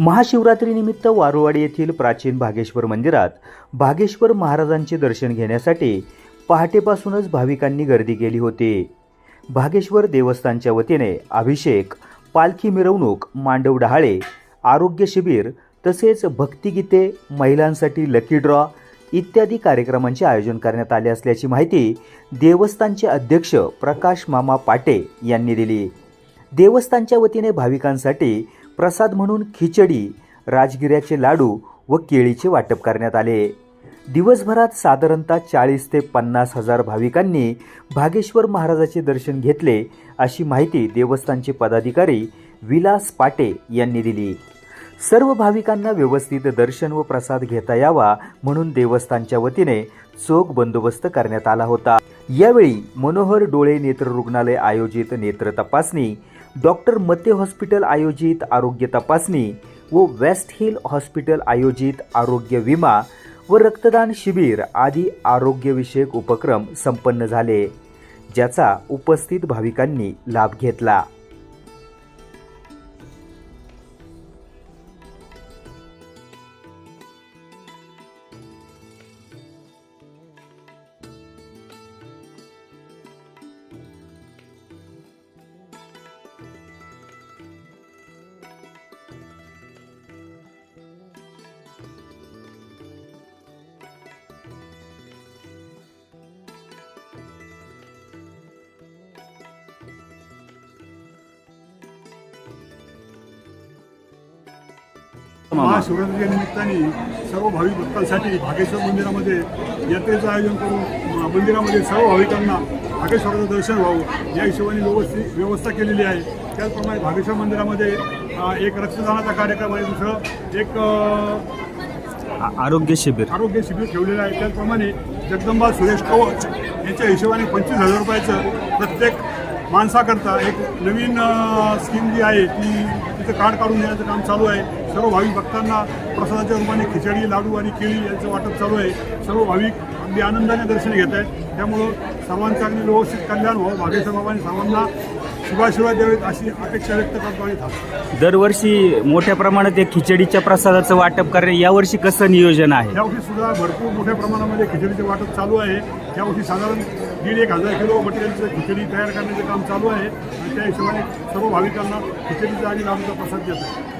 महाशिवरात्रीनिमित्त वारुवाडी येथील प्राचीन भागेश्वर मंदिरात भागेश्वर महाराजांचे दर्शन घेण्यासाठी पहाटेपासूनच भाविकांनी गर्दी केली होती. भागेश्वर देवस्थानच्या वतीने अभिषेक पालखी मिरवणूक मांडव डहाळे आरोग्य शिबिर तसेच भक्तिगीते महिलांसाठी लकी ड्रॉ इत्यादी कार्यक्रमांचे आयोजन करण्यात आले असल्याची माहिती देवस्थानचे अध्यक्ष प्रकाश मामा पाटे यांनी दिली. देवस्थानच्या वतीने भाविकांसाठी प्रसाद म्हणून खिचडी राजगिऱ्याचे लाडू व केळीचे वाटप करण्यात आले. दिवसभरात साधारणतः चाळीस ते पन्नास हजार भाविकांनी भागेश्वर महाराजाचे दर्शन घेतले अशी माहिती देवस्थानचे पदाधिकारी विलास पाटे यांनी दिली. सर्व भाविकांना व्यवस्थित दर्शन व प्रसाद घेता यावा म्हणून देवस्थानच्या वतीने चोख बंदोबस्त करण्यात आला होता. यावेळी मनोहर डोळे नेत्र रुग्णालय आयोजित नेत्र तपासणी डॉक्टर मते हॉस्पिटल आयोजित आरोग्य तपासणी व वेस्ट हिल हॉस्पिटल आयोजित आरोग्य विमा व रक्तदान शिबिर आदी आरोग्यविषयक उपक्रम संपन्न झाले ज्याचा उपस्थित भाविकांनी लाभ घेतला. महाशिवरात्रीच्या निमित्ताने सर्व भाविक भक्तांसाठी भागेश्वर मंदिरामध्ये यात्रेचं आयोजन करून मंदिरामध्ये सर्व भाविकांना भागेश्वराचं दर्शन व्हावं. या हिशोबाने व्यवस्थित व्यवस्था केलेली आहे. त्याचप्रमाणे भागेश्वर मंदिरामध्ये एक रक्तदानाचा कार्यक्रम आहे दुसरं एक आरोग्य शिबिर. आरोग्य शिबिर ठेवलेलं आहे. त्याचप्रमाणे जगदंबा सुरेश कवच यांच्या हिशोबाने पंचवीस हजार रुपयाचं प्रत्येक माणसाकरता एक नवीन स्कीम जी आहे ती तिचं कार्ड काढून देण्याचं काम चालू आहे. सर्व भाविक भक्तांना प्रसादाच्या रूपाने खिचडी लाडू आणि केळी यांचं वाटप चालू आहे. सर्व भाविक अगदी आनंदाने दर्शन घेत आहेत. त्यामुळं सर्वांचं अगदी व्यवस्थित कल्याण व्हावं. भागेश्वर बाबांनी सर्वांना शुभाशिवाय द्यावेत अशी अपेक्षा व्यक्त करतो आणि दरवर्षी मोठ्या प्रमाणात एक खिचडीच्या प्रसादाचं वाटप करणे यावर्षी कसं नियोजन आहे? यावर्षी सुद्धा भरपूर मोठ्या प्रमाणामध्ये खिचडीचे वाटप चालू आहे. यावर्षी साधारण दीड एक हजार किलो मटेरियलचं खिचडी तयार करण्याचे काम चालू आहे. आणि त्या हिशोबाने सर्व भाविकांना खिचडीचा आणि लाडूचा प्रसाद देत आहे.